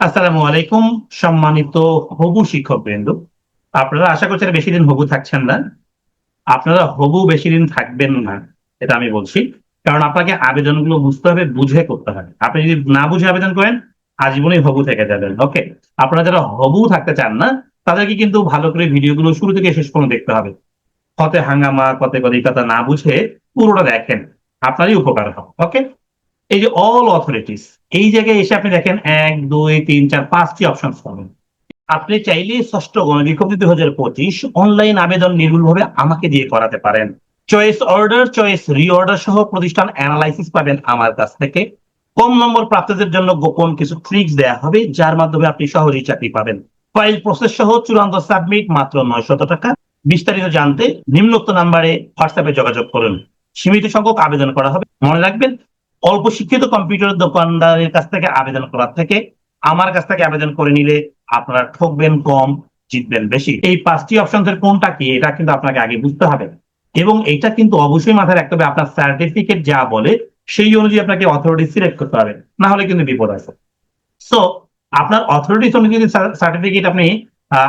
আসসালামু আলাইকুম, সম্মানিত হবু শিক্ষক বৃন্দ আপনারা আশা করছেন বেশি দিন হবু থাকছেন না। আপনারা হবু বেশি দিন থাকবেন না, এটা আমি বলছি। কারণ আপনাকে আবেদনগুলো বুঝতে হবে, বুঝে করতে হবে। আপনি যদি না বুঝে আবেদন করেন, আজীবনই হবু থেকে যাবেন, ওকে? আপনারা যারা হবু থাকতে চান না, তাদেরকে কিন্তু ভালো করে ভিডিওগুলো শুরু থেকে শেষ পর্যন্ত দেখতে হবে। কতে হাঙ্গামা, কতে কলিকাতা না বুঝে পুরোটা দেখেন। আপনারই উপকার হবে, ওকে? এই যে অল অথরিটিস এই জায়গায় এসে আপনি দেখেন এক, দুই, তিন, চার, পাঁচটি অপশন পাবেন আপনি চাইলে ষষ্ঠ গণবিজ্ঞপ্তি দুই হাজার পঁচিশ অনলাইন আবেদন নির্ভুলভাবে আমাকে দিয়ে করাতে পারেন। চয়েস অর্ডার চয়েস রিঅর্ডার সহ প্রতিষ্ঠান অ্যানালাইসিস পাবেন আমার কাছ থেকে। কম নম্বর প্রাপ্তদের জন্য গোপন কিছু ট্রিক্স দেওয়া হবে, যার মাধ্যমে আপনি সহজেই চাকরি পাবেন। ফাইল প্রসেস সহ চূড়ান্ত সাবমিট মাত্র নয়শত টাকা। বিস্তারিত জানতে নিম্নোক্ত নাম্বারে হোয়াটসঅ্যাপে যোগাযোগ করুন। সীমিত সংখ্যক আবেদন করা হবে। মনে রাখবেন অল্প শিক্ষিত কম্পিউটার দোকানদারের কাছ থেকে আবেদন করার থেকে আমার কাছ থেকে আবেদন করে নিলে আপনারা ঠকবেন কম, জিতবেন বেশি। এই পাঁচটি অপশনের কোনটা কি, এটা কিন্তু আপনাকে আগে বুঝতে হবে। এবং এটা কিন্তু অবশ্যই মাথায় রাখতে হবে, আপনার সার্টিফিকেট যা বলে সেই অনুযায়ী আপনাকে অথরিটি সিলেক্ট করতে হবে, না হলে কিন্তু বিপদ আছে সো আপনার অথরিটি অনুযায়ী যদি সার্টিফিকেট আপনি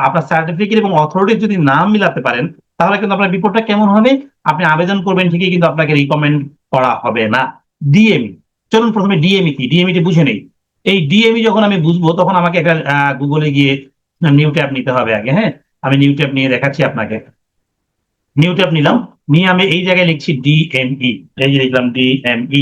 আপনার সার্টিফিকেট এবং অথরিটি যদি নাম মিলাতে পারেন, তাহলে কিন্তু আপনার বিপদটা কেমন হবে? আপনি আবেদন করবেন ঠিকই, কিন্তু আপনাকে রিকমেন্ড করা হবে না। ডিএমই চলুন প্রথমে ডিএমই কি? ডিএমই টি বুঝে নেই। এই ডিএমই যখন আমি বুঝব, তখন আমাকে একটা গুগলে গিয়ে নিউ ট্যাব নিতে হবে আগে হ্যাঁ? আমি নিউ ট্যাব নিয়ে দেখাচ্ছি আপনাকে। নিউ ট্যাব নিলাম। নিয়ে আমি এই জায়গায় লিখছি ডিএমই এই যে লিখলাম ডিএমই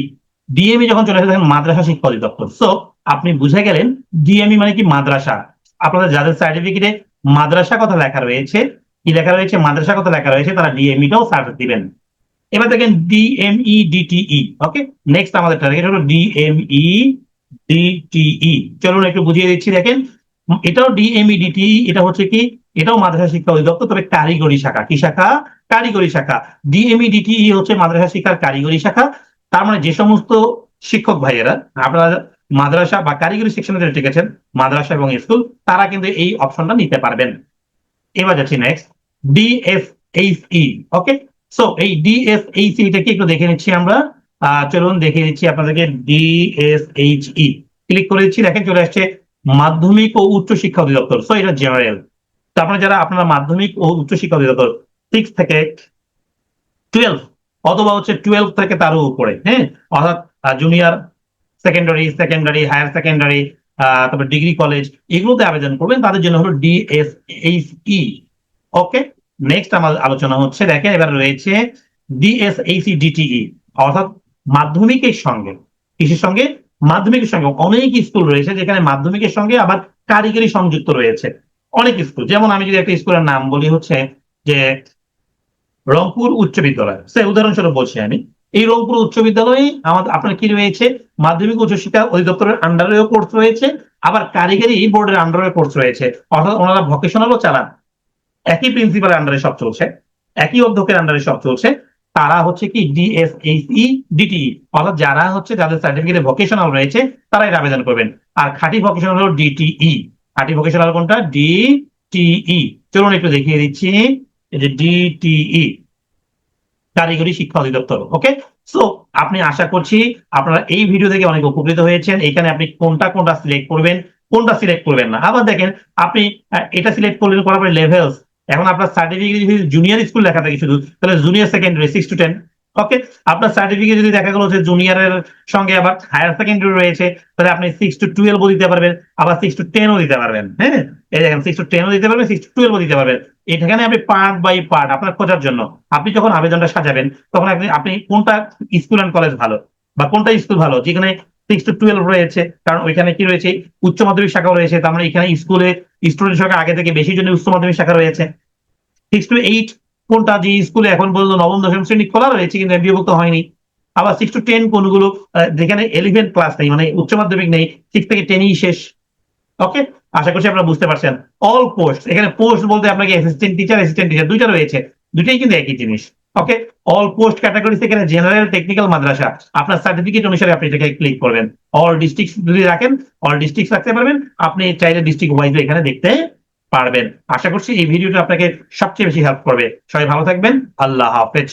ডিএমই যখন চলে আসে দেখেন মাদ্রাসা শিক্ষা অধিদপ্তর সো আপনি বুঝে গেলেন ডিএমই মানে কি মাদ্রাসা? আপনাদের যাদের সার্টিফিকেটে মাদ্রাসা কথা লেখা রয়েছে, কি লেখা রয়েছে? মাদ্রাসা কথা লেখা রয়েছে, তারা ডিএমইটাও সার্টিফিকেট দিবেন। এবার দেখেন ডিএমই ডিটিই ওকে নেক্সট আমাদের টার্গেট হলো ডিএমই ডিটিই চলুন একটু বুঝিয়ে দিচ্ছি, দেখেন। এটাও ডিএমই ডিটিই এটা হচ্ছে কি? এটাও মাদ্রাসা শিক্ষা অধিদপ্তর, তবে কারিগরি শাখা। কি শাখা? কারিগরি শাখা। ডিএমই ডিটিই হচ্ছে মাদ্রাসা শিক্ষার কারিগরি শাখা। তার মানে যে সমস্ত শিক্ষক ভাইয়েরা, আপনারা মাদ্রাসা বা কারিগরি সেকশনে যেটা টিকেছেন মাদ্রাসা এবং স্কুল, তারা কিন্তু এই অপশনটা নিতে পারবেন। এবার যাচ্ছি নেক্সট ডিএফএইচই ওকে সো এই ডিএসএইচই টাকে একটু দেখে নিচ্ছি আমরা। চলুন দেখে নিচ্ছি আপনাদেরকে ডিএসএইচই ক্লিক করে দিচ্ছি, দেখেন চলে আসছে মাধ্যমিক ও উচ্চ শিক্ষা অধিদপ্তর। সো এটা জেনারেল তো আপনারা যারা আপনারা মাধ্যমিক ও উচ্চ শিক্ষা অধিদপ্তর সিক্স থেকে টুয়েলভ অথবা হচ্ছে টুয়েলভ থেকে তারও উপরে হ্যাঁ? অর্থাৎ junior secondary secondary higher secondary তারপর ডিগ্রি কলেজ এগুলোতে আবেদন করবেন। তাদের জন্য হলো ডিএসএইচই ওকে নেক্সট আমার আলোচনা হচ্ছে, দেখেন এবার রয়েছে ডিএসএইসি ডিটিই অর্থাৎ মাধ্যমিকের সঙ্গে, কৃষির সঙ্গে মাধ্যমিকের সঙ্গে, অনেক স্কুল রয়েছে যেখানে মাধ্যমিকের সঙ্গে আবার কারিগরি সংযুক্ত রয়েছে। অনেক স্কুল, যেমন আমি যদি একটা স্কুলের নাম বলি হচ্ছে যে রংপুর উচ্চ বিদ্যালয়। সে উদাহরণস্বরূপ বলছি আমি। এই রংপুর উচ্চ বিদ্যালয়ে আমাদের, আপনার কি রয়েছে? মাধ্যমিক উচ্চ শিক্ষা অধিদপ্তরের আন্ডারেও কোর্স রয়েছে, আবার কারিগরি বোর্ডের আন্ডারে কোর্স রয়েছে। অর্থাৎ ওনারা ভকেশনালও চালান। একই প্রিন্সিপালের আন্ডারে সব চলছে, একই অধ্যক্ষের আন্ডারে সব চলছে, তারা হচ্ছে কি ডিএসএইচই ডিটিই অর্থাৎ যারা হচ্ছে যাদের সার্টিফিকেটে ভোকেশনাল রয়েছে তারা এটা আবেদন করবেন। আর খাঁটি ভোকেশনাল হলো ডিটিই খাঁটি ভোকেশনাল কোনটা? ডিটিই চলুন একটু দেখিয়ে দিচ্ছি, এই যে ডিটিই কারিগরি শিক্ষা অধিদপ্তর ওকে সো আপনি আশা করছি আপনারা এই ভিডিও থেকে অনেক উপকৃত হয়েছেন। এখানে আপনি কোনটা কোনটা সিলেক্ট করবেন, কোনটা সিলেক্ট করবেন না। আবার দেখেন, আপনি এটা সিলেক্ট করলেন করার পরে লেভেলস এখন আপনার সার্টিফিকেট যদি জুনিয়র স্কুল লেখা থাকে শুধু তাহলে junior secondary six to ten okay আপনার সার্টিফিকেট যদি দেখা গেলো যে জুনিয়রের সঙ্গে আবার হায়ার সেকেন্ডারি রয়েছে, তাহলে আপনি সিক্স টু টুয়েলভও দিতে পারবেন, আবার সিক্স টু টেনও দিতে পারবেন হ্যাঁ? এই দেখেন সিক্স টু টেনও দিতে পারবেন সিক্স টু টুয়েলভও দিতে পারবেন। এখানে আপনি পার্ট বাই পার্ট আপনার খোঁজার জন্য, আপনি যখন আবেদনটা সাজাবেন, তখন আপনি আপনি কোনটা স্কুল অ্যান্ড কলেজ ভালো, বা কোনটা স্কুল ভালো? যেখানে সিক্স টু টুয়েলভ রয়েছে, কারণ ওইখানে কি রয়েছে, উচ্চ মাধ্যমিক শাখাও রয়েছে, তার মানে এখানে স্কুলে স্টুডেন্ট সংখ্যা আগে থেকে বেশি জন্য উচ্চ মাধ্যমিক শাখা রয়েছে। সিক্স টু এইট কোনটা যে স্কুলে এখন পর্যন্ত নবম, দশম শ্রেণি খোলা রয়েছে কিন্তু এমবিভুক্ত হয়নি। আবার সিক্স টু টেন কোনগুলো যেখানে এলিভেন ক্লাস নেই মানে উচ্চ মাধ্যমিক নেই সিক্স থেকে টেনই শেষ। ওকে আশা করছি আপনারা বুঝতে পারছেন। অল পোস্ট এখানে পোস্ট বলতে আপনাকে অ্যাসিস্ট্যান্ট টিচার অ্যাসিস্ট্যান্ট টিচার দুইটা রয়েছে। দুইটাই কিন্তু একই জিনিস। ওকে অল পোস্ট ক্যাটাগরি এখানে জেনারেল টেকনিক্যাল মাদ্রাসা। আপনার সার্টিফিকেট অনুসারে আপনি এটাকে ক্লিক করবেন। অল ডিস্ট্রিক্ট যদি রাখেন অল ডিস্ট্রিক্ট রাখতে পারবেন। আপনি চাইলে ডিস্ট্রিক্ট ওয়াইজ এখানে দেখতে পারবেন। আশা করছি এই ভিডিওটা আপনাকে সবচেয়ে বেশি হেল্প করবে। সবাই ভালো থাকবেন। আল্লাহ হাফেজ।